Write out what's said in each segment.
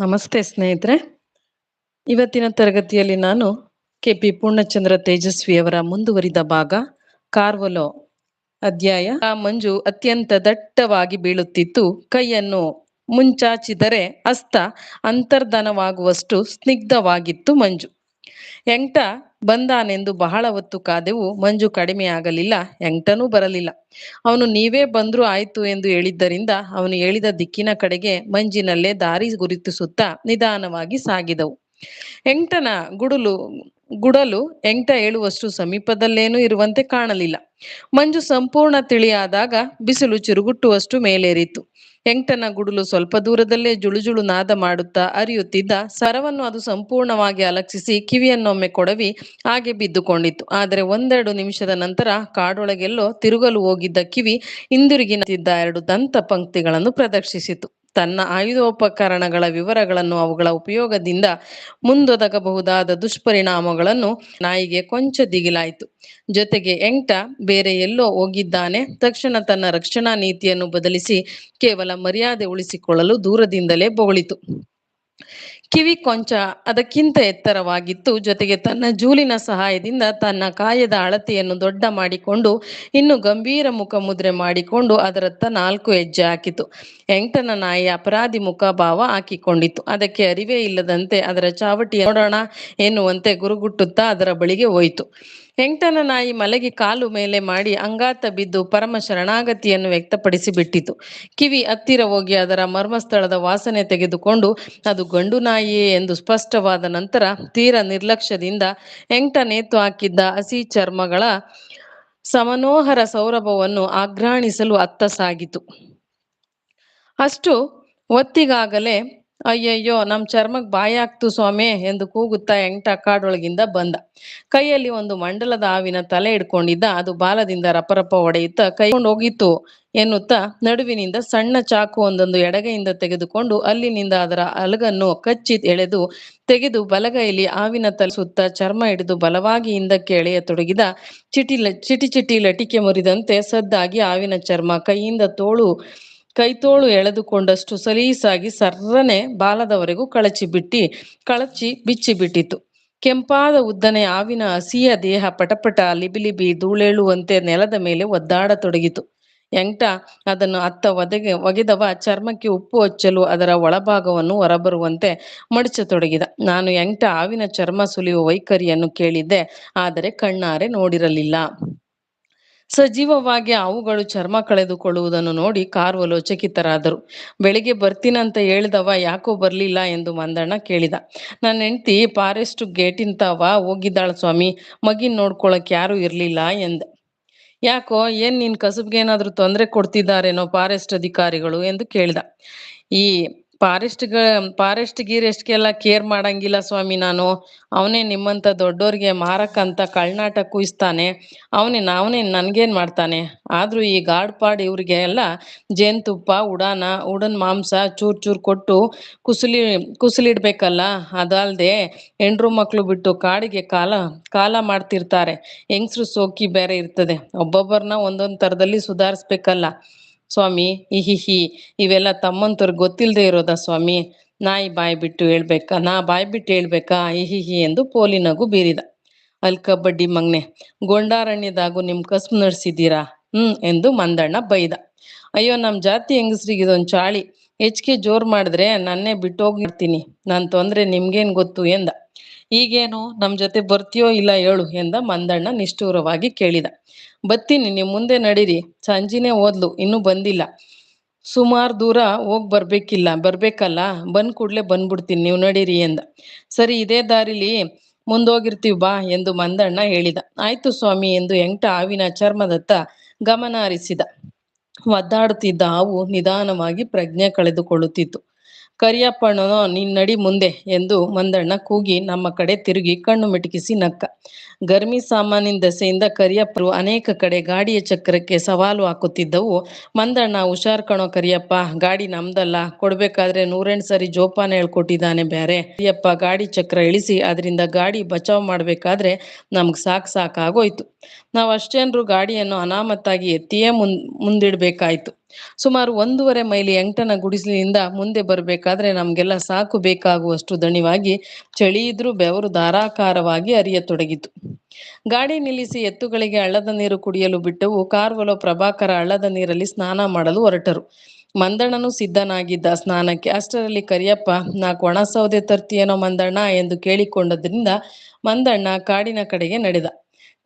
ನಮಸ್ತೆ ಸ್ನೇಹಿತರೆ. ಇವತ್ತಿನ ತರಗತಿಯಲ್ಲಿ ನಾನು ಕೆ ಪಿ ಪೂರ್ಣಚಂದ್ರ ತೇಜಸ್ವಿಯವರ ಮುಂದುವರಿದ ಭಾಗ ಕಾರ್ವಲೋ ಅಧ್ಯಾಯ. ಆ ಮಂಜು ಅತ್ಯಂತ ದಟ್ಟವಾಗಿ ಬೀಳುತ್ತಿತ್ತು ಕೈಯನ್ನು ಮುಂಚಾಚಿದರೆ ಅಸ್ತ ಅಂತರ್ಧನವಾಗುವಷ್ಟು ಸ್ನಿಗ್ಧವಾಗಿತ್ತು ಮಂಜು. ಎಂಟ ಬಂದಾನೆಂದು ಬಹಳ ಹೊತ್ತು ಕಾದೆವು, ಮಂಜು ಕಡಿಮೆ ಆಗಲಿಲ್ಲ ಎಂಟನೂ ಬರಲಿಲ್ಲ. ಅವನು ನೀವೇ ಬಂದ್ರೂ ಆಯ್ತು ಎಂದು ಹೇಳಿದ್ದರಿಂದ ಅವನು ಹೇಳಿದ ದಿಕ್ಕಿನ ಕಡೆಗೆ ಮಂಜಿನಲ್ಲೇ ದಾರಿ ಗುರುತಿಸುತ್ತಾ ನಿಧಾನವಾಗಿ ಸಾಗಿದವು. ಎಂಟನ ಗುಡಲು ಗುಡಲು ಎಂಟ ಹೇಳುವಷ್ಟು ಸಮೀಪದಲ್ಲೇನೂ ಇರುವಂತೆ ಕಾಣಲಿಲ್ಲ. ಮಂಜು ಸಂಪೂರ್ಣ ತಿಳಿಯಾದಾಗ ಬಿಸಿಲು ಚಿರುಗುಟ್ಟುವಷ್ಟು ಮೇಲೇರಿತ್ತು ಎಂಟನ ಗುಡುಲು ಸ್ವಲ್ಪ ದೂರದಲ್ಲೇ ಜುಳುಜುಳು ನಾದ ಮಾಡುತ್ತಾ ಅರಿಯುತ್ತಿದ್ದ ಸರವನ್ನು ಅದು ಸಂಪೂರ್ಣವಾಗಿ ಅಲಕ್ಷಿಸಿ ಕಿವಿಯನ್ನೊಮ್ಮೆ ಕೊಡವಿ ಹಾಗೆ ಬಿದ್ದುಕೊಂಡಿತ್ತು. ಆದರೆ ಒಂದೆರಡು ನಿಮಿಷದ ನಂತರ ಕಾಡೊಳಗೆಲ್ಲೋ ತಿರುಗಲು ಹೋಗಿದ್ದ ಕಿವಿ ಹಿಂದಿರುಗಿನಂತಿದ್ದ ಎರಡು ದಂತ ಪಂಕ್ತಿಗಳನ್ನು ಪ್ರದರ್ಶಿಸಿತು. ತನ್ನ ಆಯುಧೋಪಕರಣಗಳ ವಿವರಗಳನ್ನು ಅವುಗಳ ಉಪಯೋಗದಿಂದ ಮುಂದೊದಗಬಹುದಾದ ದುಷ್ಪರಿಣಾಮಗಳನ್ನು ನಾಯಿಗೆ ಕೊಂಚ ದಿಗಿಲಾಯಿತು. ಜೊತೆಗೆ ಎಂಟ ಬೇರೆ ಎಲ್ಲೋ ಹೋಗಿದ್ದಾನೆ. ತಕ್ಷಣ ತನ್ನ ರಕ್ಷಣಾ ನೀತಿಯನ್ನು ಬದಲಿಸಿ ಕೇವಲ ಮರ್ಯಾದೆ ಉಳಿಸಿಕೊಳ್ಳಲು ದೂರದಿಂದಲೇ ಬೊಗಳಿತು. ಕಿವಿ ಕೊಂಚ ಅದಕ್ಕಿಂತ ಎತ್ತರವಾಗಿತ್ತು. ಜೊತೆಗೆ ತನ್ನ ಜೂಲಿನ ಸಹಾಯದಿಂದ ತನ್ನ ಕಾಯದ ಅಳತೆಯನ್ನು ದೊಡ್ಡ ಮಾಡಿಕೊಂಡು, ಇನ್ನು ಗಂಭೀರ ಮುಖ ಮುದ್ರೆ ಮಾಡಿಕೊಂಡು ಅದರತ್ತ ನಾಲ್ಕು ಹೆಜ್ಜೆ ಹಾಕಿತು. ಎಂಟನ ನಾಯಿ ಅಪರಾಧಿ ಮುಖಭಾವ ಹಾಕಿಕೊಂಡಿತ್ತು. ಅದಕ್ಕೆ ಅರಿವೇ ಇಲ್ಲದಂತೆ ಅದರ ಚಾವಟಿ ನೋಡೋಣ ಎನ್ನುವಂತೆ ಗುರುಗುಟ್ಟುತ್ತಾ ಅದರ ಬಳಿಗೆ ಹೋಯಿತು. ಎಂಟನ ನಾಯಿ ಮಲಗಿ ಕಾಲು ಮೇಲೆ ಮಾಡಿ ಅಂಗಾತ ಬಿದ್ದು ಪರಮ ಶರಣಾಗತಿಯನ್ನು ವ್ಯಕ್ತಪಡಿಸಿ ಬಿಟ್ಟಿತು ಕಿವಿ ಹತ್ತಿರ ಹೋಗಿ ಅದರ ಮರ್ಮಸ್ಥಳದ ವಾಸನೆ ತೆಗೆದುಕೊಂಡು, ಅದು ಗಂಡು ನಾಯಿಯೇ ಎಂದು ಸ್ಪಷ್ಟವಾದ ನಂತರ ತೀರ ನಿರ್ಲಕ್ಷ್ಯದಿಂದ ಎಂಟ ನೇತು ಹಾಕಿದ್ದ ಹಸಿ ಚರ್ಮಗಳ ಸಮನೋಹರ ಸೌರಭವನ್ನು ಆಘ್ರಾಣಿಸಲು ಅತ್ತ ಸಾಗಿತು. ಅಷ್ಟು ಹೊತ್ತಿಗಾಗಲೇ ಅಯ್ಯಯ್ಯೋ, ನಮ್ ಚರ್ಮಕ್ ಬಾಯಾಕ್ತು ಸ್ವಾಮಿ ಎಂದು ಕೂಗುತ್ತಾ ಎಂಟ ಕಾಡೊಳಗಿಂದ ಬಂದ. ಕೈಯಲ್ಲಿ ಒಂದು ಮಂಡಲದ ಹಾವಿನ ತಲೆ ಇಡ್ಕೊಂಡಿದ್ದ ಅದು ಬಾಲದಿಂದ ರಪರಪ ಒಡೆಯುತ್ತಾ ಕೈಕೊಂಡು ಹೋಗಿತ್ತು ಎನ್ನುತ್ತಾ ನಡುವಿನಿಂದ ಸಣ್ಣ ಚಾಕು ಒಂದೊಂದು ಎಡಗೈಯಿಂದ ತೆಗೆದುಕೊಂಡು ಅಲ್ಲಿನಿಂದ ಅದರ ಅಲಗನ್ನು ಕಚ್ಚಿ ಎಳೆದು ತೆಗೆದು ಬಲಗೈಲಿ ಆವಿನ ತಲೆ ಸುತ್ತ ಚರ್ಮ ಹಿಡಿದು ಬಲವಾಗಿ ಹಿಂದಕ್ಕೆ ಎಳೆಯತೊಡಗಿದ ಚಿಟಿ ಚಿಟಿ ಚಿಟಿ ಲಟಿಕೆ ಮುರಿದಂತೆ ಸದ್ದಾಗಿ ಆವಿನ ಚರ್ಮ ಕೈಯಿಂದ ತೋಳು ಕೈತೋಳು ಎಳೆದುಕೊಂಡಷ್ಟು ಸಲೀಸಾಗಿ ಸರ್ರನೆ ಬಾಲದವರೆಗೂ ಕಳಚಿ ಬಿಟ್ಟಿ, ಕಳಚಿ ಬಿಚ್ಚಿ ಬಿಟ್ಟಿತು. ಕೆಂಪಾದ ಉದ್ದನೆ ಆವಿನ ಹಸಿಯ ದೇಹ ಪಟಪಟ ಲಿಬಿಲಿಬಿ ಧೂಳೇಳುವಂತೆ ನೆಲದ ಮೇಲೆ ಒದ್ದಾಡತೊಡಗಿತು. ಎಂಟ, ಅದನ್ನು ಅತ್ತ ಒದಗೆ, ಒಗೆದವ ಚರ್ಮಕ್ಕೆ ಉಪ್ಪು ಹಚ್ಚಲು ಅದರ ಒಳಭಾಗವನ್ನು ಹೊರಬರುವಂತೆ ಮಡಚತೊಡಗಿದ. ನಾನು ಎಂಟ, ಆವಿನ ಚರ್ಮ ಸುಲಿಯುವ ವೈಖರಿಯನ್ನು ಕೇಳಿದ್ದೆ, ಆದರೆ ಕಣ್ಣಾರೆ ನೋಡಿರಲಿಲ್ಲ. ಸಜೀವವಾಗಿ ಅವುಗಳು ಚರ್ಮ ಕಳೆದುಕೊಳ್ಳುವುದನ್ನು ನೋಡಿ ಕಾರ್ವಲು ಚಕಿತರಾದರು. ಬೆಳಿಗ್ಗೆ ಬರ್ತೀನಂತ ಹೇಳಿದವ ಯಾಕೋ ಬರ್ಲಿಲ್ಲ? ಎಂದು ಮಂದಣ್ಣ ಕೇಳಿದ. ನನ್ನ ಹೆಂಡತಿ ಫಾರೆಸ್ಟ್ ಗೇಟಿಂತವ ಹೋಗಿದ್ದಾಳ ಸ್ವಾಮಿ. ಮಗಿನ್ ನೋಡ್ಕೊಳಕ್ ಯಾರು ಇರ್ಲಿಲ್ಲ ಎಂದ. ಯಾಕೋ? ಏನ್ ನಿನ್ ಕಸಬ್ಗೇನಾದ್ರೂ ತೊಂದರೆ ಕೊಡ್ತಿದ್ದಾರೇನೋ ಫಾರೆಸ್ಟ್ ಅಧಿಕಾರಿಗಳು? ಎಂದು ಕೇಳಿದ. ಈ ಫಾರೆಸ್ಟ್ಗ ಫಾರೆಸ್ಟ್ ಗೀರೆಸ್ಟ್ಗೆಲ್ಲ ಕೇರ್ ಮಾಡಂಗಿಲ್ಲ ಸ್ವಾಮಿ ನಾನು. ಅವನೇ ನಿಮ್ಮಂತ ದೊಡ್ಡೋರ್ಗೆ ಮಾರಕ್ಕಂತ ಕಳ್ನಾಟ ಕೂಯಿಸ್ತಾನೆ. ಅವನೇ ಅವನೇ ನನ್ಗೇನ್ ಮಾಡ್ತಾನೆ? ಆದ್ರೂ ಈ ಗಾಡ್ ಪಾಡ್ ಇವ್ರಿಗೆ ಎಲ್ಲ ಜೇನ್ತುಪ್ಪ, ಉಡಾನ, ಉಡನ್ ಮಾಂಸ ಚೂರ್ ಚೂರ್ ಕೊಟ್ಟು ಕುಸುಲಿ, ಕುಸುಲಿಡ್ಬೇಕಲ್ಲ? ಅದಲ್ದೆ ಹೆಂಡ್ರು ಮಕ್ಳು ಬಿಟ್ಟು ಕಾಡಿಗೆ ಕಾಲ ಕಾಲ ಮಾಡ್ತಿರ್ತಾರೆ. ಹೆಂಗ್ಸ್ರು ಸೋಕಿ ಬೇರೆ ಇರ್ತದೆ. ಒಬ್ಬೊಬ್ಬರನ್ನ ಒಂದೊಂದ್ ತರದಲ್ಲಿ ಸುಧಾರಿಸ್ಬೇಕಲ್ಲ. ಸ್ವಾಮಿ ಇಹಿಹಿ ಇವೆಲ್ಲ ತಮ್ಮಂತವ್ರಿಗೆ ಗೊತ್ತಿಲ್ಲದೆ ಇರೋದಾ ಸ್ವಾಮಿ? ನಾಯಿ ಬಾಯಿ ಬಿಟ್ಟು ಹೇಳ್ಬೇಕಾ? ನಾ ಬಾಯಿ ಬಿಟ್ಟು ಹೇಳ್ಬೇಕಾ? ಇಹಿಹಿ ಎಂದು ಪೋಲಿ ನಗು ಬೀರಿದ. ಅಲ್ ಕಬಡ್ಡಿ ಮಗ್ನೆ, ಗೊಂಡಾರಣ್ಯದಾಗೂ ನಿಮ್ ಕಸ್ಬ್ ನಡ್ಸಿದ್ದೀರಾ? ಹ್ಮ್ ಎಂದು ಮಂದಣ್ಣ ಬೈದ. ಅಯ್ಯೋ, ನಮ್ ಜಾತಿ ಹೆಂಗಸ್ರಿಗೆ ಇದೊಂದ್ ಚಾಳಿ. ಹೆಚ್ಚಿಗೆ ಜೋರ್ ಮಾಡಿದ್ರೆ ನನ್ನೇ ಬಿಟ್ಟೋಗಿರ್ತೀನಿ ನನ್ ತೊಂದ್ರೆ ನಿಮ್ಗೇನ್ ಗೊತ್ತು ಎಂದ. ಈಗೇನು ನಮ್ ಜೊತೆ ಬರ್ತೀಯೋ ಇಲ್ಲ ಹೇಳು ಎಂದ ಮಂದಣ್ಣ ನಿಷ್ಠೂರವಾಗಿ ಕೇಳಿದ. ಬತ್ತೀನಿ ನೀವು ಮುಂದೆ ನಡೀರಿ, ಸಂಜಿನೇ ಓದ್ಲು, ಇನ್ನೂ ಬಂದಿಲ್ಲ. ಸುಮಾರು ದೂರ ಹೋಗ್ ಬರ್ಬೇಕಿಲ್ಲ, ಬರ್ಬೇಕಲ್ಲ? ಬಂದ್ ಕೂಡ್ಲೆ ಬಂದ್ಬಿಡ್ತೀನಿ, ನೀವು ನಡೀರಿ ಎಂದ. ಸರಿ, ಇದೇ ದಾರಿಲಿ ಮುಂದೋಗಿರ್ತೀವಿ ಬಾ ಎಂದು ಮಂದಣ್ಣ ಹೇಳಿದ. ಆಯ್ತು ಸ್ವಾಮಿ ಎಂದು ಎಂಟ ಹಾವಿನ ಚರ್ಮದತ್ತ ಗಮನ ಹರಿಸಿದ. ಒದ್ದಾಡುತ್ತಿದ್ದ ಹಾವು ನಿಧಾನವಾಗಿ ಪ್ರಜ್ಞೆ ಕಳೆದುಕೊಳ್ಳುತ್ತಿತ್ತು. ಕರಿಯಪ್ಪಣ್ಣನೋ, ನೀನ್ ನಡಿ ಮುಂದೆ ಎಂದು ಮಂದಣ್ಣ ಕೂಗಿ ನಮ್ಮ ಕಡೆ ತಿರುಗಿ ಕಣ್ಣು ಮಿಟಕಿಸಿ ನಕ್ಕ. ಗರ್ಮಿ ಸಾಮಾನಿನ ದಸೆಯಿಂದ ಕರಿಯಪ್ಪರು ಅನೇಕ ಕಡೆ ಗಾಡಿಯ ಚಕ್ರಕ್ಕೆ ಸವಾಲು ಹಾಕುತ್ತಿದ್ದವು. ಮಂದಣ್ಣ, ಹುಷಾರ್ ಕಣೋ ಕರಿಯಪ್ಪ, ಗಾಡಿ ನಮ್ದಲ್ಲ, ಕೊಡ್ಬೇಕಾದ್ರೆ ನೂರೆಂಟು ಸರಿ ಜೋಪಾನ ಹೇಳ್ಕೊಟ್ಟಿದ್ದಾನೆ ಬೇರೆ ಕರಿಯಪ್ಪ ಗಾಡಿ ಚಕ್ರ ಇಳಿಸಿ, ಅದರಿಂದ ಗಾಡಿ ಬಚಾವ್ ಮಾಡ್ಬೇಕಾದ್ರೆ ನಮ್ಗೆ ಸಾಕ್ ಸಾಕಾಗೋಯ್ತು. ನಾವು ಗಾಡಿಯನ್ನು ಅನಾಮತ್ತಾಗಿ ಎತ್ತಿಯೇ ಮುನ್, ಮುಂದಿಡ್ಬೇಕಾಯ್ತು. ಸುಮಾರು ಒಂದೂವರೆ ಮೈಲಿ ಎಂಟನ ಗುಡಿಸಲಿನಿಂದ ಮುಂದೆ ಬರಬೇಕಾದ್ರೆ ನಮಗೆಲ್ಲ ಸಾಕು ಬೇಕಾಗುವಷ್ಟು ದಣಿವಾಗಿ ಚಳಿ ಇದ್ರೂ ಬೆವರು ಧಾರಾಕಾರವಾಗಿ ಅರಿಯತೊಡಗಿತು. ಗಾಡಿ ನಿಲ್ಲಿಸಿ ಎತ್ತುಗಳಿಗೆ ಹಳ್ಳದ ನೀರು ಕುಡಿಯಲು ಬಿಟ್ಟವು. ಕಾರ್ವಲೋ ಪ್ರಭಾಕರ ಹಳ್ಳದ ನೀರಲ್ಲಿ ಸ್ನಾನ ಮಾಡಲು ಹೊರಟರು. ಮಂದಣ್ಣನು ಸಿದ್ಧನಾಗಿದ್ದ ಸ್ನಾನಕ್ಕೆ ಅಷ್ಟರಲ್ಲಿ, ಕರಿಯಪ್ಪ ನಾ ಕೊಣಸೌದೆ ಸೌದೆ ತರ್ತೀಯೇನೋ ಮಂದಣ್ಣ? ಎಂದು ಕೇಳಿಕೊಂಡದ್ರಿಂದ ಮಂದಣ್ಣ ಕಾಡಿನ ಕಡೆಗೆ ನಡೆದ.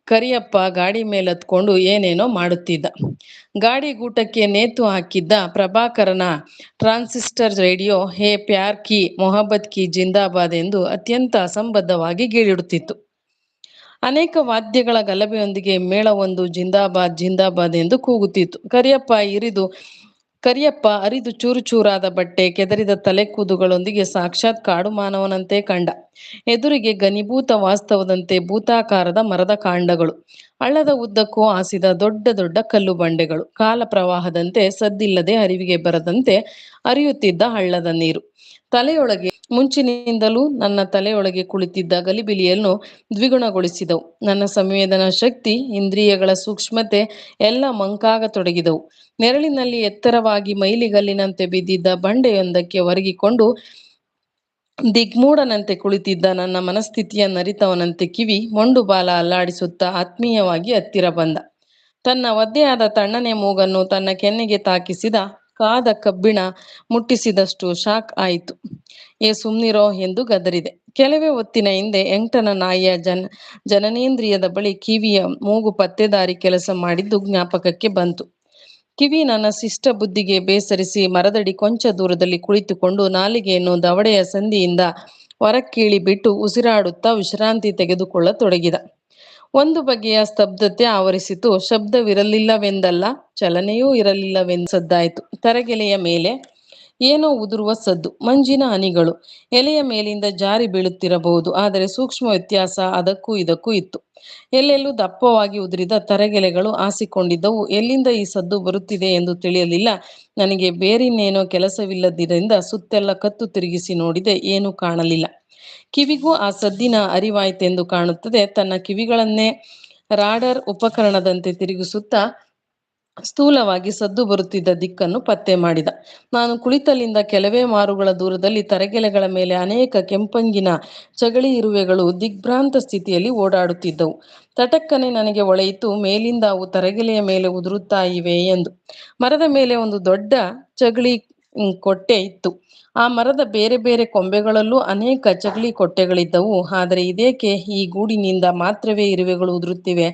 ಕರಿಯಪ್ಪ ಗಾಡಿ ಮೇಲತ್ಕೊಂಡು ಏನೇನೋ ಮಾಡುತ್ತಿದ್ದ. ಗಾಡಿ ಗೂಟಕ್ಕೆ ನೇತು ಹಾಕಿದ್ದ ಪ್ರಭಾಕರನ ಟ್ರಾನ್ಸಿಸ್ಟರ್ ರೇಡಿಯೋ, ಹೇ ಪ್ಯಾರ್ ಕಿ ಮೊಹಬ್ಬತ್ ಕಿ ಜಿಂದಾಬಾದ್ ಎಂದು ಅತ್ಯಂತ ಅಸಂಬದ್ಧವಾಗಿ ಗೀಳಿಡುತ್ತಿತ್ತು. ಅನೇಕ ವಾದ್ಯಗಳ ಗಲಭೆಯೊಂದಿಗೆ ಮೇಳವೊಂದು ಜಿಂದಾಬಾದ್ ಜಿಂದಾಬಾದ್ ಎಂದು ಕೂಗುತ್ತಿತ್ತು. ಕರಿಯಪ್ಪ ಇರಿದು ಕರಿಯಪ್ಪ ಅರಿದು ಚೂರು ಚೂರಾದ ಬಟ್ಟೆ ಕೆದರಿದ ತಲೆ ಕೂದುಗಳೊಂದಿಗೆ ಸಾಕ್ಷಾತ್ ಕಾಡು ಮಾನವನಂತೆ ಕಂಡ. ಎದುರಿಗೆ ಘನೀಭೂತ ವಾಸ್ತವದಂತೆ ಭೂತಾಕಾರದ ಮರದ ಕಾಂಡಗಳು. ಹಳ್ಳದ ಉದ್ದಕ್ಕೂ ಹಾಸಿದ ದೊಡ್ಡ ದೊಡ್ಡ ಕಲ್ಲು ಬಂಡೆಗಳು. ಕಾಲ ಪ್ರವಾಹದಂತೆ ಸದ್ದಿಲ್ಲದೆ ಅರಿವಿಗೆ ಬರದಂತೆ ಹರಿಯುತ್ತಿದ್ದ ಹಳ್ಳದ ನೀರು. ತಲೆಯೊಳಗೆ ಮುಂಚಿನಿಂದಲೂ ನನ್ನ ತಲೆಯೊಳಗೆ ಕುಳಿತಿದ್ದ ಗಲಿಬಿಲಿಯನ್ನು ದ್ವಿಗುಣಗೊಳಿಸಿದವು. ನನ್ನ ಸಂವೇದನಾ ಶಕ್ತಿ, ಇಂದ್ರಿಯಗಳ ಸೂಕ್ಷ್ಮತೆ ಎಲ್ಲ ಮಂಕಾಗತೊಡಗಿದವು. ನೆರಳಿನಲ್ಲಿ ಎತ್ತರವಾಗಿ ಮೈಲಿಗಲ್ಲಿನಂತೆ ಬಿದ್ದಿದ್ದ ಬಂಡೆಯೊಂದಕ್ಕೆ ಒರಗಿಕೊಂಡು ದಿಗ್ಮೂಢನಂತೆ ಕುಳಿತಿದ್ದ ನನ್ನ ಮನಸ್ಥಿತಿಯ ನರಿತವನಂತೆ ಕಿವಿ ಮೊಂಡು ಬಾಲ ಅಲ್ಲಾಡಿಸುತ್ತಾ ಆತ್ಮೀಯವಾಗಿ ಹತ್ತಿರ ಬಂದ. ತನ್ನ ಒದ್ದೆಯಾದ ತಣ್ಣನೆ ಮೂಗನ್ನು ತನ್ನ ಕೆನ್ನೆಗೆ ತಾಕಿಸಿದ ಕಾದ ಕಬ್ಬಿಣ ಮುಟ್ಟಿಸಿದಷ್ಟು ಶಾಕ್ ಆಯಿತು. ಏ ಸುಮ್ನಿರೋ ಎಂದು ಗದರಿದೆ. ಕೆಲವೇ ಹೊತ್ತಿನ ಹಿಂದೆ ಎಂಟನ ನಾಯಿಯ ಜನ, ಜನನೇಂದ್ರಿಯದ ಬಳಿ ಕಿವಿಯ ಮೂಗು ಪತ್ತೆದಾರಿ ಕೆಲಸ ಮಾಡಿದ್ದು ಜ್ಞಾಪಕಕ್ಕೆ ಬಂತು. ಕಿವಿ ನನ್ನ ಶಿಷ್ಟ ಬುದ್ಧಿಗೆ ಬೇಸರಿಸಿ ಮರದಡಿ ಕೊಂಚ ದೂರದಲ್ಲಿ ಕುಳಿತುಕೊಂಡು ನಾಲಿಗೆಯನ್ನು ದವಡೆಯ ಸಂಧಿಯಿಂದ ಹೊರಕ್ಕೀಳಿ ಬಿಟ್ಟು ಉಸಿರಾಡುತ್ತಾ ವಿಶ್ರಾಂತಿ ತೆಗೆದುಕೊಳ್ಳತೊಡಗಿದ. ಒಂದು ಬಗೆಯ ಸ್ತಬ್ಧತೆ ಆವರಿಸಿತು. ಶಬ್ದವಿರಲಿಲ್ಲವೆಂದಲ್ಲ, ಚಲನೆಯೂ ಇರಲಿಲ್ಲವೆಂದು ಸದ್ದಾಯಿತು. ತರಗೆಲೆಯ ಮೇಲೆ ಏನೋ ಉದುರುವ ಸದ್ದು, ಮಂಜಿನ ಹನಿಗಳು ಎಲೆಯ ಮೇಲಿಂದ ಜಾರಿ ಬೀಳುತ್ತಿರಬಹುದು, ಆದರೆ ಸೂಕ್ಷ್ಮ ವ್ಯತ್ಯಾಸ ಅದಕ್ಕೂ ಇದಕ್ಕೂ ಇತ್ತು. ಎಲ್ಲೆಲ್ಲೂ ದಪ್ಪವಾಗಿ ಉದುರಿದ ತರಗೆಲೆಗಳು ಆಸಿಕೊಂಡಿದ್ದವು ಎಲ್ಲಿಂದ ಈ ಸದ್ದು ಬರುತ್ತಿದೆ ಎಂದು ತಿಳಿಯಲಿಲ್ಲ. ನನಗೆ ಬೇರಿನ್ನೇನೋ ಕೆಲಸವಿಲ್ಲದಿದ್ದರಿಂದ ಸುತ್ತೆಲ್ಲ ಕತ್ತು ತಿರುಗಿಸಿ ನೋಡಿದೆ. ಏನೂ ಕಾಣಲಿಲ್ಲ. ಕಿವಿಗೂ ಆ ಸದ್ದಿನ ಅರಿವಾಯಿತೆಂದು ಕಾಣುತ್ತದೆ. ತನ್ನ ಕಿವಿಗಳನ್ನೇ ರಾಡರ್ ಉಪಕರಣದಂತೆ ತಿರುಗಿಸುತ್ತಾ ಸ್ಥೂಲವಾಗಿ ಸದ್ದು ಬರುತ್ತಿದ್ದ ದಿಕ್ಕನ್ನು ಪತ್ತೆ ಮಾಡಿದ. ನಾನು ಕುಳಿತಲ್ಲಿಂದ ಕೆಲವೇ ಮಾರುಗಳ ದೂರದಲ್ಲಿ ತರಗೆಲೆಗಳ ಮೇಲೆ ಅನೇಕ ಕೆಂಪಂಗಿನ ಚಗಳಿ ಇರುವೆಗಳು ದಿಗ್ಭ್ರಾಂತ ಸ್ಥಿತಿಯಲ್ಲಿ ಓಡಾಡುತ್ತಿದ್ದವು. ತಟಕ್ಕನೆ ನನಗೆ ಒಳೆಯಿತು ಮೇಲಿಂದ ಅವು ತರಗೆಲೆಯ ಮೇಲೆ ಉದುರುತ್ತಾ ಇವೆ ಎಂದು. ಮರದ ಮೇಲೆ ಒಂದು ದೊಡ್ಡ ಚಗಳಿ ಕೊಟ್ಟೆ ಇತ್ತು. ಆ ಮರದ ಬೇರೆ ಬೇರೆ ಕೊಂಬೆಗಳಲ್ಲೂ ಅನೇಕ ಚಗಳಿ ಕೊಟ್ಟೆಗಳಿದ್ದವು. ಆದರೆ ಇದೇಕೆ ಈ ಗೂಡಿನಿಂದ ಮಾತ್ರವೇ ಇರುವೆಗಳು ಉದುರುತ್ತಿವೆ?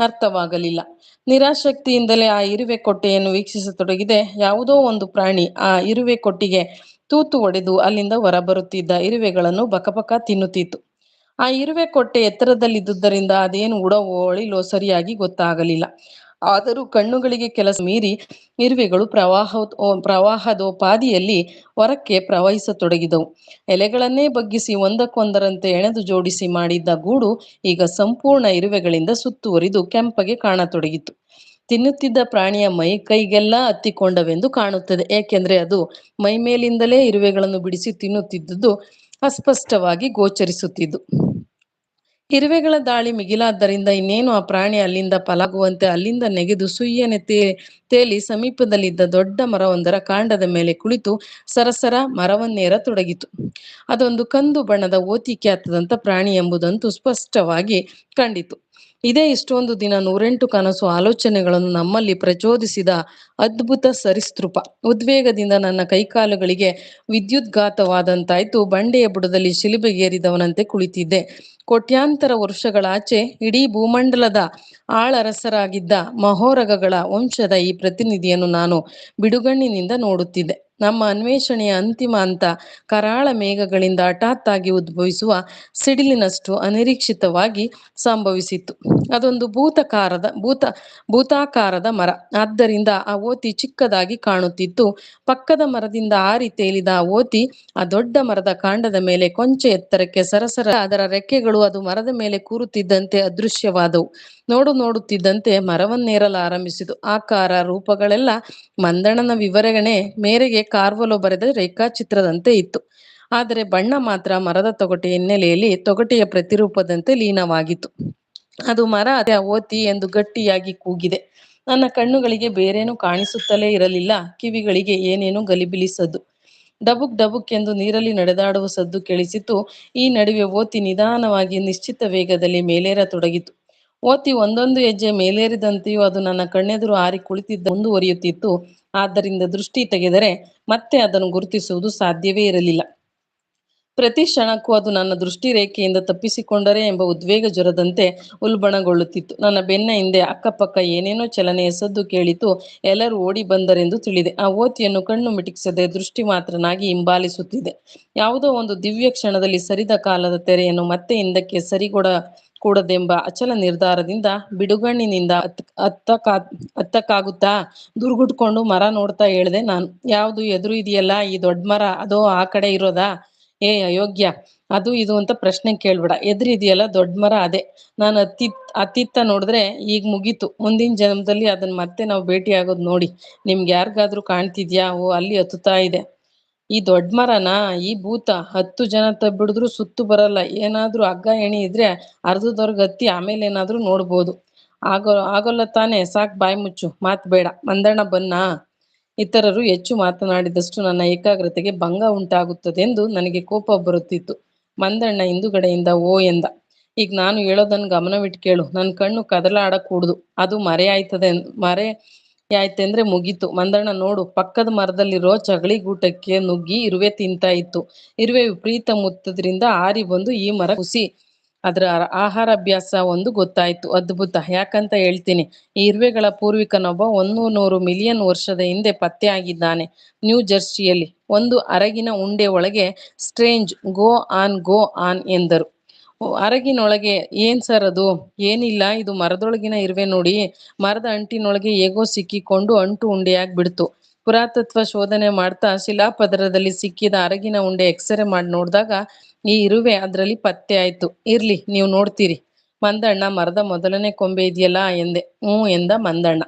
ಅರ್ಥವಾಗಲಿಲ್ಲ. ನಿರಾಸಕ್ತಿಯಿಂದಲೇ ಆ ಇರುವೆ ಕೊಟ್ಟೆಯನ್ನು ವೀಕ್ಷಿಸತೊಡಗಿದೆ. ಯಾವುದೋ ಒಂದು ಪ್ರಾಣಿ ಆ ಇರುವೆ ಕೊಟ್ಟಿಗೆ ತೂತು ಒಡೆದು ಅಲ್ಲಿಂದ ಹೊರಬರುತ್ತಿದ್ದ ಇರುವೆಗಳನ್ನು ಬಕಪಕ ತಿನ್ನುತ್ತಿತ್ತು. ಆ ಇರುವೆ ಕೊಟ್ಟೆ ಎತ್ತರದಲ್ಲಿದ್ದುದರಿಂದ ಅದೇನು ಉಡವೋ, ಅಳಿಲೋ ಸರಿಯಾಗಿ ಗೊತ್ತಾಗಲಿಲ್ಲ. ಆದರೂ ಕಣ್ಣುಗಳಿಗೆ ಕೆಲಸ ಮೀರಿ ಇರುವೆಗಳು ಪ್ರವಾಹ ಪ್ರವಾಹದೋಪಾದಿಯಲ್ಲಿ ಹೊರಕ್ಕೆ ಪ್ರವಹಿಸತೊಡಗಿದವು. ಎಲೆಗಳನ್ನೇ ಬಗ್ಗಿಸಿ ಒಂದಕ್ಕೊಂದರಂತೆ ಎಣೆದು ಜೋಡಿಸಿ ಮಾಡಿದ್ದ ಗೂಡು ಈಗ ಸಂಪೂರ್ಣ ಇರುವೆಗಳಿಂದ ಸುತ್ತುವರಿದು ಕೆಂಪಗೆ ಕಾಣತೊಡಗಿತು. ತಿನ್ನುತ್ತಿದ್ದ ಪ್ರಾಣಿಯ ಮೈ ಕೈಗೆಲ್ಲ ಹತ್ತಿಕೊಂಡವೆಂದು ಕಾಣುತ್ತದೆ. ಏಕೆಂದ್ರೆ ಅದು ಮೈ ಮೇಲಿಂದಲೇ ಇರುವೆಗಳನ್ನು ಬಿಡಿಸಿ ತಿನ್ನುತ್ತಿದ್ದುದು ಅಸ್ಪಷ್ಟವಾಗಿ ಗೋಚರಿಸುತ್ತಿದ್ದು. ಇರುವೆಗಳ ದಾಳಿ ಮಿಗಿಲಾದ್ದರಿಂದ ಇನ್ನೇನು ಆ ಪ್ರಾಣಿ ಅಲ್ಲಿಂದ ಪಲಾಗುವಂತೆ ಅಲ್ಲಿಂದ ನೆಗೆದು ಸುಯ್ಯನೆ ತೇ, ತೇಲಿ ಸಮೀಪದಲ್ಲಿದ್ದ ದೊಡ್ಡ ಮರವೊಂದರ ಕಾಂಡದ ಮೇಲೆ ಕುಳಿತು ಸರಸರ ಮರವನ್ನೇರ ತೊಡಗಿತು ಅದೊಂದು ಕಂದು ಬಣ್ಣದ ಓತಿ ಖ್ಯಾತದಂತ ಪ್ರಾಣಿ ಎಂಬುದಂತೂ ಸ್ಪಷ್ಟವಾಗಿ ಕಂಡಿತು. ಇದೇ ಇಷ್ಟೊಂದು ದಿನ ನೂರೆಂಟು ಕನಸು ಆಲೋಚನೆಗಳನ್ನು ನಮ್ಮಲ್ಲಿ ಪ್ರಚೋದಿಸಿದ ಅದ್ಭುತ ಸರಿಸ್ತೃಪ ಉದ್ವೇಗದಿಂದ ನನ್ನ ಕೈಕಾಲುಗಳಿಗೆ ವಿದ್ಯುದ್ಘಾತವಾದಂತಾಯ್ತು. ಬಂಡೆಯ ಬುಡದಲ್ಲಿ ಶಿಲುಬೆಗೇರಿದವನಂತೆ ಕುಳಿತಿದ್ದೆ. ಕೋಟ್ಯಾಂತರ ವರ್ಷಗಳಾಚೆ ಇಡೀ ಭೂಮಂಡಲದ ಆಳರಸರಾಗಿದ್ದ ಮಹೋರಗಗಳ ವಂಶದ ಈ ಪ್ರತಿನಿಧಿಯನ್ನು ನಾನು ಬಿಡುಗಣ್ಣಿನಿಂದ ನೋಡುತ್ತಿದ್ದೆ. ನಮ್ಮ ಅನ್ವೇಷಣೆಯ ಅಂತಿಮ ಅಂತ ಕರಾಳ ಮೇಘಗಳಿಂದ ಹಠಾತ್ತಾಗಿ ಉದ್ಭವಿಸುವ ಸಿಡಿಲಿನಷ್ಟು ಅನಿರೀಕ್ಷಿತವಾಗಿ ಸಂಭವಿಸಿತ್ತು. ಅದೊಂದು ಭೂತಕಾರದ, ಭೂತ, ಭೂತಾಕಾರದ ಮರ. ಆದ್ದರಿಂದ ಆ ಓತಿ ಚಿಕ್ಕದಾಗಿ ಕಾಣುತ್ತಿತ್ತು. ಪಕ್ಕದ ಮರದಿಂದ ಆರಿ ತೇಲಿದ ಆ ಓತಿ ಆ ದೊಡ್ಡ ಮರದ ಕಾಂಡದ ಮೇಲೆ ಕೊಂಚ ಎತ್ತರಕ್ಕೆ ಸರಸರ ಅದರ ರೆಕ್ಕೆಗಳು ಅದು ಮರದ ಮೇಲೆ ಕೂರುತ್ತಿದ್ದಂತೆ ಅದೃಶ್ಯವಾದವು. ನೋಡು ನೋಡುತ್ತಿದ್ದಂತೆ ಮರವನ್ನೇರಲು ಆರಂಭಿಸಿತು. ಆಕಾರ, ರೂಪಗಳೆಲ್ಲ ಮಂದಣನ ವಿವರಣೆ ಮೇರೆಗೆ ಕಾರ್ವಲೋ ಬರೆದ ರೇಖಾಚಿತ್ರದಂತೆ ಇತ್ತು. ಆದರೆ ಬಣ್ಣ ಮಾತ್ರ ಮರದ ತೊಗಟೆ ಹಿನ್ನೆಲೆಯಲ್ಲಿ ತೊಗಟೆಯ ಪ್ರತಿರೂಪದಂತೆ ಲೀನವಾಗಿತ್ತು. ಅದು ಮರ ಅದೇ ಓತಿ ಎಂದು ಗಟ್ಟಿಯಾಗಿ ಕೂಗಿದೆ. ನನ್ನ ಕಣ್ಣುಗಳಿಗೆ ಬೇರೇನೂ ಕಾಣಿಸುತ್ತಲೇ ಇರಲಿಲ್ಲ. ಕಿವಿಗಳಿಗೆ ಏನೇನೋ ಗಲಿಬಿಲಿಸದ್ದು. ಡಬುಕ್ ಡಬುಕ್ ಎಂದು ನೀರಲ್ಲಿ ನಡೆದಾಡುವ ಸದ್ದು ಕೇಳಿಸಿತು. ಈ ನಡುವೆ ಓತಿ ನಿಧಾನವಾಗಿ ನಿಶ್ಚಿತ ವೇಗದಲ್ಲಿ ಮೇಲೇರತೊಡಗಿತು ಓತಿ ಒಂದೊಂದು ಹೆಜ್ಜೆ ಮೇಲೇರಿದಂತೆಯೂ ಅದು ನನ್ನ ಕಣ್ಣೆದುರು ಹಾರಿ ಕುಳಿತಿದ್ದ ಮುಂದುವರಿಯುತ್ತಿತ್ತು. ಆದ್ದರಿಂದ ದೃಷ್ಟಿ ತೆಗೆದರೆ ಮತ್ತೆ ಅದನ್ನು ಗುರುತಿಸುವುದು ಸಾಧ್ಯವೇ ಇರಲಿಲ್ಲ. ಪ್ರತಿ ಕ್ಷಣಕ್ಕೂ ಅದು ನನ್ನ ದೃಷ್ಟಿ ರೇಖೆಯಿಂದ ತಪ್ಪಿಸಿಕೊಂಡರೆ ಎಂಬ ಉದ್ವೇಗ ಜ್ವರದಂತೆ ಉಲ್ಬಣಗೊಳ್ಳುತ್ತಿತ್ತು. ನನ್ನ ಬೆನ್ನ ಹಿಂದೆ ಅಕ್ಕಪಕ್ಕ ಏನೇನೋ ಚಲನೆಯ ಸದ್ದು ಕೇಳಿತು. ಎಲ್ಲರೂ ಓಡಿ ಬಂದರೆಂದು ತಿಳಿದೆ. ಆ ಓತಿಯನ್ನು ಕಣ್ಣು ಮಿಟಿಕ್ಸದೆ ದೃಷ್ಟಿ ಮಾತ್ರನಾಗಿ ಹಿಂಬಾಲಿಸುತ್ತಿದೆ ಯಾವುದೋ ಒಂದು ದಿವ್ಯ ಕ್ಷಣದಲ್ಲಿ ಸರಿದ ಕಾಲದ ತೆರೆಯನ್ನು ಮತ್ತೆ ಹಿಂದಕ್ಕೆ ಸರಿಗೊಡ ಕೂಡದೆಂಬ ಅಚಲ ನಿರ್ಧಾರದಿಂದ ಬಿಡುಗಣ್ಣಿನಿಂದ ಅತ್ತ ಹತ್ತಕಾ ಹತ್ತಕ್ಕಾಗುತ್ತಾ ದುರ್ಗುಟ್ಕೊಂಡು ಮರ ನೋಡ್ತಾ ಹೇಳ್ದೆ ನಾನು. ಯಾವುದು ಎದುರು ಇದೆಯಲ್ಲ ಈ ದೊಡ್ಡ ಮರ, ಅದೋ ಆ ಕಡೆ ಇರೋದಾ? ಏ ಅಯೋಗ್ಯ, ಅದು ಇದು ಅಂತ ಪ್ರಶ್ನೆ ಕೇಳ್ಬೇಡ. ಎದುರಿದೆಯಲ್ಲ ದೊಡ್ಡ ಮರ ಅದೇ. ನಾನು ಅತ್ತಿತ್, ಅತ್ತಿತ್ತ ನೋಡಿದ್ರೆ ಈಗ ಮುಗೀತು. ಮುಂದಿನ ಜನ್ಮದಲ್ಲಿ ಅದನ್ನ ಮತ್ತೆ ನಾವು ಭೇಟಿ ಆಗೋದು ನೋಡಿ. ನಿಮ್ಗೆ ಯಾರಿಗಾದ್ರೂ ಕಾಣ್ತಿದ್ಯಾ? ಓ ಅಲ್ಲಿ ಹತ್ತುತ್ತಾ ಇದೆ. ಈ ದೊಡ್ಡ ಮರನ, ಈ ಭೂತ ಹತ್ತು ಜನ ತಬ್ಬಿಡಿದ್ರು ಸುತ್ತು ಬರಲ್ಲ. ಏನಾದ್ರೂ ಹಗ್ಗ, ಎಣಿ ಇದ್ರೆ ಅರ್ಧದವರ್ಗ ಹತ್ತಿ ಆಮೇಲೆ ಏನಾದ್ರೂ ನೋಡ್ಬೋದು. ಆಗೋ, ಆಗೋಲ್ಲ ತಾನೆ, ಸಾಕ್ ಬಾಯಿ ಮುಚ್ಚು, ಮಾತ್ ಬೇಡ ಮಂದಣ್ಣ ಬನ್ನ. ಇತರರು ಹೆಚ್ಚು ಮಾತನಾಡಿದಷ್ಟು ನನ್ನ ಏಕಾಗ್ರತೆಗೆ ಭಂಗ ಉಂಟಾಗುತ್ತದೆಂದು ನನಗೆ ಕೋಪ ಬರುತ್ತಿತ್ತು. ಮಂದಣ್ಣ ಹಿಂದುಗಡೆಯಿಂದ ಓ ಎಂದ. ಈಗ ನಾನು ಹೇಳೋದನ್ನ ಗಮನವಿಟ್ಟು ಕೇಳು. ನನ್ನ ಕಣ್ಣು ಕದಲಾಡಕೂಡುದು. ಅದು ಮರೆ ಆಯ್ತದೆ ಮರೆ ಆಯ್ತೆಂದ್ರೆ ಮುಗೀತು. ಮಂದಣ್ಣ ನೋಡು, ಪಕ್ಕದ ಮರದಲ್ಲಿರೋ ಚಗಳಿ ಗೂಟಕ್ಕೆ ನುಗ್ಗಿ ಇರುವೆ ತಿಂತಾ ಇತ್ತು. ಇರುವೆ ವಿಪರೀತ ಮುತ್ತದ್ರಿಂದ ಆರಿ ಬಂದು ಈ ಮರ ಕುಸಿ, ಅದರ ಆಹಾರಾಭ್ಯಾಸ ಒಂದು ಗೊತ್ತಾಯ್ತು. ಅದ್ಭುತ. ಯಾಕಂತ ಹೇಳ್ತೀನಿ, ಈ ಇರುವೆಗಳ ಪೂರ್ವಿಕನೊಬ್ಬ ಒಂದು ನೂರು ಮಿಲಿಯನ್ ವರ್ಷದ ಹಿಂದೆ ಪತ್ತೆ ಆಗಿದ್ದಾನೆ. ನ್ಯೂ ಜರ್ಸಿಯಲ್ಲಿ, ಒಂದು ಅರಗಿನ ಉಂಡೆ ಒಳಗೆ strange, go on go on ಎಂದರು. ಅರಗಿನೊಳಗೆ ಏನ್ ಸರ್ ಅದು? ಏನಿಲ್ಲ, ಇದು ಮರದೊಳಗಿನ ಇರುವೆ ನೋಡಿ. ಮರದ ಅಂಟಿನೊಳಗೆ ಹೇಗೋ ಸಿಕ್ಕಿಕೊಂಡು ಅಂಟು ಉಂಡೆಯಾಗಿ ಬಿಡ್ತು ಪುರಾತತ್ವ ಶೋಧನೆ ಮಾಡ್ತಾ ಶಿಲಾಪದರದಲ್ಲಿ ಸಿಕ್ಕಿದ ಅರಗಿನ ಉಂಡೆ ಎಕ್ಸ್ರೇ ಮಾಡಿ ನೋಡಿದಾಗ ಈ ಇರುವೆ ಅದರಲ್ಲಿ ಪತ್ತೆ ಆಯ್ತು. ಇರ್ಲಿ, ನೀವು ನೋಡ್ತೀರಿ. ಮಂದಣ್ಣ, ಮರದ ಮೊದಲನೇ ಕೊಂಬೆ ಇದೆಯಲ್ಲ, ಎಂದೆ. ಹ್ಞೂ ಎಂದ ಮಂದಣ್ಣ.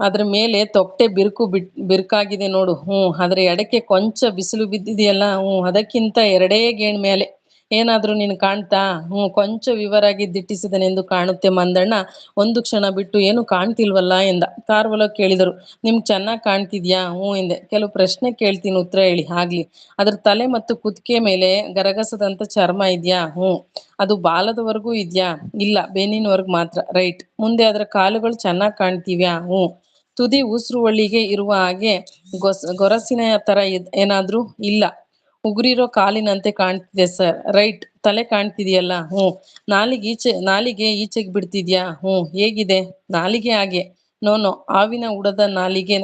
ಅದ್ರ ಮೇಲೆ ತೊಟ್ಟೆ ಬಿರುಕು ಬಿಟ್, ಬಿರುಕಾಗಿದೆ ನೋಡು. ಹ್ಞೂ ಅದ್ರ ಎಡಕ್ಕೆ ಕೊಂಚ ಬಿಸಿಲು ಬಿದ್ದಿದೆಯಲ್ಲ, ಹ್ಞೂ, ಅದಕ್ಕಿಂತ ಎರಡೇ ಗೇಣ್ ಮೇಲೆ. ಏನಾದ್ರೂ ನೀನು ಕಾಣ್ತಾ? ಹ್ಞೂ, ಕೊಂಚ ವಿವರಾಗಿ ದಿಟ್ಟಿಸಿದನೆಂದು ಕಾಣುತ್ತೆ ಮಂದಣ್ಣ. ಒಂದು ಕ್ಷಣ ಬಿಟ್ಟು ಏನು ಕಾಣ್ತಿಲ್ವಲ್ಲ ಎಂದ. ಕಾರ್ವಲ ಕೇಳಿದರು. ನಿಮ್ಗೆ ಚೆನ್ನಾಗಿ ಕಾಣ್ತಿದ್ಯಾ? ಹ್ಞೂ, ಎಂದೆ. ಕೆಲವು ಪ್ರಶ್ನೆ ಕೇಳ್ತೀನಿ ಉತ್ತರ ಹೇಳಿ. ಆಗ್ಲಿ. ಅದ್ರ ತಲೆ ಮತ್ತು ಕುತ್ತಿಗೆ ಮೇಲೆ ಗರಗಸದಂತ ಚರ್ಮ ಇದ್ಯಾ? ಹ್ಞೂ. ಅದು ಬಾಲದವರೆಗೂ ಇದ್ಯಾ? ಇಲ್ಲ, ಬೆನ್ನಿನವರೆಗೂ ಮಾತ್ರ. ರೈಟ್. ಮುಂದೆ ಅದರ ಕಾಲುಗಳು ಚೆನ್ನಾಗಿ ಕಾಣ್ತಿವ್ಯಾ? ಹ್ಞೂ. ತುದಿ ಉಸಿರು ಇರುವ ಹಾಗೆ ಗೊಸ್, ಗೊರಸಿನ ತರ ಏನಾದ್ರೂ ಇಲ್ಲ. ಉಗುರಿರೋ ಕಾಲಿನಂತೆ ಕಾಣ್ತಿದೆ ಸರ್. ರೈಟ್, ತಲೆ ಕಾಣ್ತಿದೆಯಲ್ಲ? ಹ್ಞೂ ನಾಲಿಗೆ ಈಚೆ, ನಾಲಿಗೆ ಈಚೆಗೆ ಬಿಡ್ತಿದ್ಯಾ? ಹ್ಞೂ ಹೇಗಿದೆ? ನಾಲಿಗೆ ಹಾಗೆ. ನೋ ನೋ ಹಾವಿನ ಉಡದ ನಾಲಿಗೆ,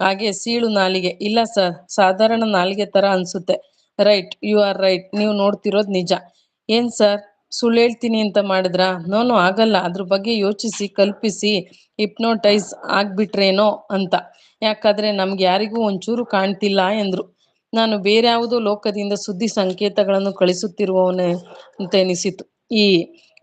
ಹಾಗೆ ಸೀಳು ನಾಲಿಗೆ. ಇಲ್ಲ ಸರ್, ಸಾಧಾರಣ ನಾಲಿಗೆ ತರ ಅನ್ಸುತ್ತೆ. Right, you are right. ನೀವು ನೋಡ್ತಿರೋದು ನಿಜ. ಏನ್ ಸರ್? ಸುಳ್ಳು ಹೇಳ್ತೀನಿ ಅಂತ ಮಾಡಿದ್ರಾ? ನೋ ನೋ, ಆಗಲ್ಲ. ಅದ್ರ ಬಗ್ಗೆ ಯೋಚಿಸಿ, ಕಲ್ಪಿಸಿ, ಹಿಪ್ನೋಟೈಸ್ ಆಗ್ಬಿಟ್ರೇನೋ ಅಂತ. ಯಾಕಂದ್ರೆ ನಮ್ಗೆ ಯಾರಿಗೂ ಒಂಚೂರು ಕಾಣ್ತಿಲ್ಲ ಎಂದ್ರು. ನಾನು ಬೇರೆ ಯಾವುದೋ ಲೋಕದಿಂದ ಸುದ್ದಿ ಸಂಕೇತಗಳನ್ನು ಕಳಿಸುತ್ತಿರುವವನೇ ಅಂತ ಎನಿಸಿತು ಈ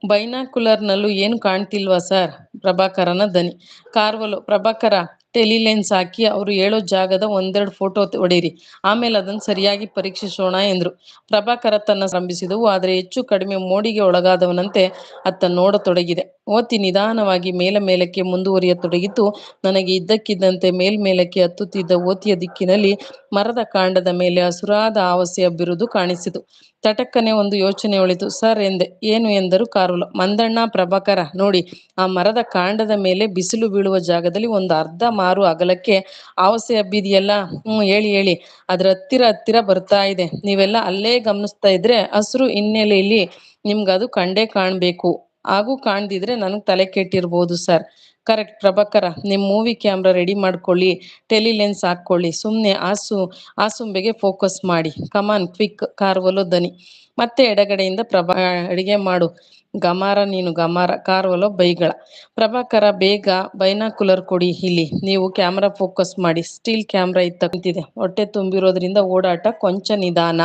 ಬೈನಾಕುಲರ್ನಲ್ಲೂ ಏನು ಕಾಣ್ತಿಲ್ವಾ ಸರ್? ಪ್ರಭಾಕರನ ದನಿ. ಕಾರ್ವಲು, ಪ್ರಭಾಕರ ಟೆಲಿಲೆನ್ಸ್ ಹಾಕಿ ಅವರು ಹೇಳೋ ಜಾಗದ ಒಂದೆರಡು ಫೋಟೋ ಹೊಡೀರಿ. ಆಮೇಲೆ ಅದನ್ನು ಸರಿಯಾಗಿ ಪರೀಕ್ಷಿಸೋಣ ಎಂದ್ರು. ಪ್ರಭಾಕರ ತನ್ನ ಆರಂಭಿಸಿದವು ಆದರೆ ಹೆಚ್ಚು ಕಡಿಮೆ ಮೋಡಿಗೆ ಒಳಗಾದವನಂತೆ ಅತ್ತ ನೋಡತೊಡಗಿದೆ. ಓತಿ ನಿಧಾನವಾಗಿ ಮೇಲ ಮೇಲಕ್ಕೆ ಮುಂದುವರಿಯತೊಡಗಿತು. ನನಗೆ ಇದ್ದಕ್ಕಿದ್ದಂತೆ ಮೇಲ್ಮೇಲಕ್ಕೆ ಹತ್ತುತ್ತಿದ್ದ ಓತಿಯ ದಿಕ್ಕಿನಲ್ಲಿ ಮರದ ಕಾಂಡದ ಮೇಲೆ ಹಸುರಾದ ಆವಸೆಯ ಬಿರುದು ಕಾಣಿಸಿತು. ತಟಕ್ಕನೆ ಒಂದು ಯೋಚನೆ ಉಳಿತು ಸರ್ ಎಂದೆ, ಏನು ಎಂದರು ಕಾರುಲ? ಮಂದಣ್ಣ, ಪ್ರಭಾಕರ, ನೋಡಿ, ಆ ಮರದ ಕಾಂಡದ ಮೇಲೆ ಬಿಸಿಲು ಬೀಳುವ ಜಾಗದಲ್ಲಿ ಒಂದು ಅರ್ಧ ಮಾರು ಅಗಲಕ್ಕೆ ಆವಸೆ ಹಬ್ಬಿದೆಯಲ್ಲ ಹ್ಮ್ ಹೇಳಿ ಹೇಳಿ. ಅದ್ರ ಹತ್ತಿರ ಹತ್ತಿರ ಬರ್ತಾ ಇದೆ. ನೀವೆಲ್ಲ ಅಲ್ಲೇ ಗಮನಿಸ್ತಾ ಇದ್ರೆ ಹಸಿರು ಹಿನ್ನೆಲೆಯಲ್ಲಿ ನಿಮ್ಗೆ ಅದು ಕಂಡೇ ಕಾಣ್ಬೇಕು. ಹಾಗೂ ಕಾಣ್ದಿದ್ರೆ ನನಗ್ ತಲೆ ಕೆಟ್ಟಿರ್ಬೋದು, ಸರ್. ಕರೆಕ್ಟ್. ಪ್ರಭಾಕರ, ನಿಮ್ ಮೂವಿ ಕ್ಯಾಮ್ರಾ ರೆಡಿ ಮಾಡ್ಕೊಳ್ಳಿ, ಟೆಲಿ ಲೆನ್ಸ್ ಹಾಕೊಳ್ಳಿ ಸುಮ್ನೆ ಆಸು, ಆಸುಂಬೆಗೆ ಫೋಕಸ್ ಮಾಡಿ. ಕಮಾನ್ ಕ್ವಿಕ್ ಕಾರ್ವಲೋ ದನಿ. ಮತ್ತೆ ಎಡಗಡೆಯಿಂದ ಪ್ರಭಾ, ಅಡಿಗೆ ಮಾಡು. ಗಮಾರ ನೀನು, ಗಮಾರ ಕಾರ್ವಲೋ ಬೈಗಳ. ಪ್ರಭಾಕರ, ಬೇಗ ಬೈನಾಕುಲರ್ ಕೊಡಿ ಇಲ್ಲಿ. ನೀವು ಕ್ಯಾಮ್ರಾ ಫೋಕಸ್ ಮಾಡಿ. ಸ್ಟೀಲ್ ಕ್ಯಾಮ್ರಾ ಇತ್ತಿದೆ ಹೊಟ್ಟೆ ತುಂಬಿರೋದ್ರಿಂದ ಓಡಾಟ ಕೊಂಚ ನಿಧಾನ.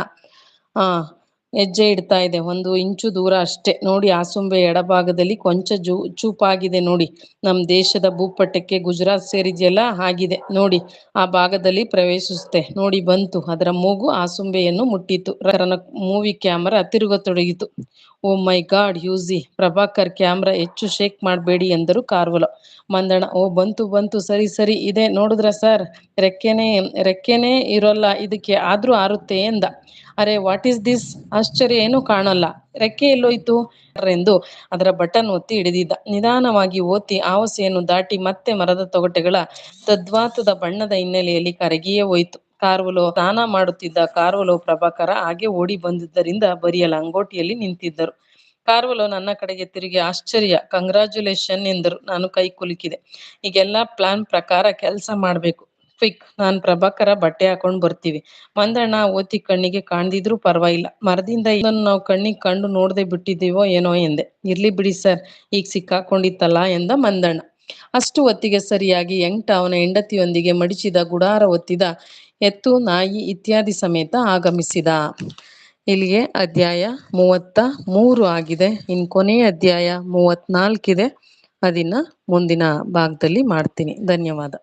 ಆ ಹೆಜ್ಜೆ ಇಡ್ತಾ ಇದೆ. ಒಂದು ಇಂಚು ದೂರ ಅಷ್ಟೇ. ನೋಡಿ ಆಸುಂಬೆ ಎಡಭಾಗದಲ್ಲಿ ಕೊಂಚ ಜೂ, ಚೂಪಾಗಿದೆ ನೋಡಿ. ನಮ್ಮ ದೇಶದ ಭೂಪಟಕ್ಕೆ ಗುಜರಾತ್ ಸೇರಿದೆಯಲ್ಲ ಆಗಿದೆ ನೋಡಿ, ಆ ಭಾಗದಲ್ಲಿ ಪ್ರವೇಶಿಸುತ್ತೆ. ನೋಡಿ, ಬಂತು. ಅದರ ಮೂಗು ಆಸುಂಬೆಯನ್ನು ಮುಟ್ಟಿತು ಮೂವಿ ಕ್ಯಾಮರಾ ತಿರುಗತೊಡಗಿತು ಓ my god you see Prabhakar camera ಹೆಚ್ಚು ಶೇಕ್ ಮಾಡಬೇಡಿ ಎಂದರು ಕಾರ್ವಲ. ಮಂದಣ ಓ ಬಂತು ಬಂತು. ಸರಿ ಸರಿ, ಇದೆ ನೋಡಿದ್ರ ಸರ್? ರೆಕ್ಕೆನೆ ರೆಕ್ಕೆನೆ ಇರೋಲ್ಲ. ಇದಕ್ಕೆ ಆದ್ರೂ ಆರುತ್ತೆ ಎಂದ. ಅರೆ ವಾಟ್ ಈಸ್ ದಿಸ್ ಆಶ್ಚರ್ಯ ಏನು ಕಾಣಲ್ಲ. ರೆಕ್ಕೆ ಎಲ್ಲೋಯ್ತು ಎಂದು ಅದರ ಬಟನ್ ಒತ್ತಿ ಹಿಡಿದಿದ್ದ. ನಿಧಾನವಾಗಿ ಓತಿ ಆವಸೆಯನ್ನು ದಾಟಿ ಮತ್ತೆ ಮರದ ತೊಗಟೆಗಳ ತದ್ವಾತದ ಬಣ್ಣದ ಹಿನ್ನೆಲೆಯಲ್ಲಿ ಕರಗಿಯೇ ಹೋಯಿತು. ಕಾರ್ವಲೋ, ಸ್ನಾನ ಮಾಡುತ್ತಿದ್ದ ಕಾರ್ವಲೋ ಪ್ರಭಾಕರ ಹಾಗೆ ಓಡಿ ಬಂದಿದ್ದರಿಂದ ಬರಿಯ ಲಂಗೋಟಿಯಲ್ಲಿ ನಿಂತಿದ್ದರು. ಕಾರ್ವಲೋ, ನನ್ನ ಕಡೆಗೆ ತಿರುಗಿ ಆಶ್ಚರ್ಯ ಕಂಗ್ರಾಚ್ಯುಲೇಷನ್ ಎಂದರು. ನಾನು ಕೈ ಕುಲುಕಿದೆ. ಈಗೆಲ್ಲ ಪ್ಲಾನ್ ಪ್ರಕಾರ ಕೆಲಸ ಮಾಡಬೇಕು. ಕ್ವಿಕ್ ನಾನ್ ಪ್ರಭಾಕರ ಬಟ್ಟೆ ಹಾಕೊಂಡ್ ಬರ್ತೀವಿ. ಮಂದಣ್ಣ ಓತಿ ಕಣ್ಣಿಗೆ ಕಾಣ್ದಿದ್ರು ಪರವಾಗಿಲ್ಲ. ಮರದಿಂದ ಇದನ್ನು ನಾವು ಕಣ್ಣಿಗೆ ಕಂಡು ನೋಡದೆ ಬಿಟ್ಟಿದ್ದೀವೋ ಏನೋ ಎಂದೆ. ಇರ್ಲಿ ಬಿಡಿ ಸರ್, ಈಗ ಸಿಕ್ಕಾಕೊಂಡಿತ್ತಲ್ಲ ಎಂದ ಮಂದಣ್ಣ ಅಷ್ಟು ಹೊತ್ತಿಗೆ ಸರಿಯಾಗಿ ಎಂಟ ಅವನ ಹೆಂಡತಿಯೊಂದಿಗೆ ಮಡಿಚಿದ ಗುಡಾರ ಒತ್ತಿದ ಎತ್ತು, ನಾಯಿ ಇತ್ಯಾದಿ ಸಮೇತ ಆಗಮಿಸಿದ. ಇಲ್ಲಿಗೆ ಅಧ್ಯಾಯ ಮೂವತ್ತ ಮೂರು ಆಗಿದೆ. ಇನ್ ಕೊನೆಯ ಅಧ್ಯಾಯ ಮೂವತ್ನಾಲ್ಕಿದೆ. ಅದನ್ನ ಮುಂದಿನ ಭಾಗದಲ್ಲಿ ಮಾಡ್ತೀನಿ. ಧನ್ಯವಾದ.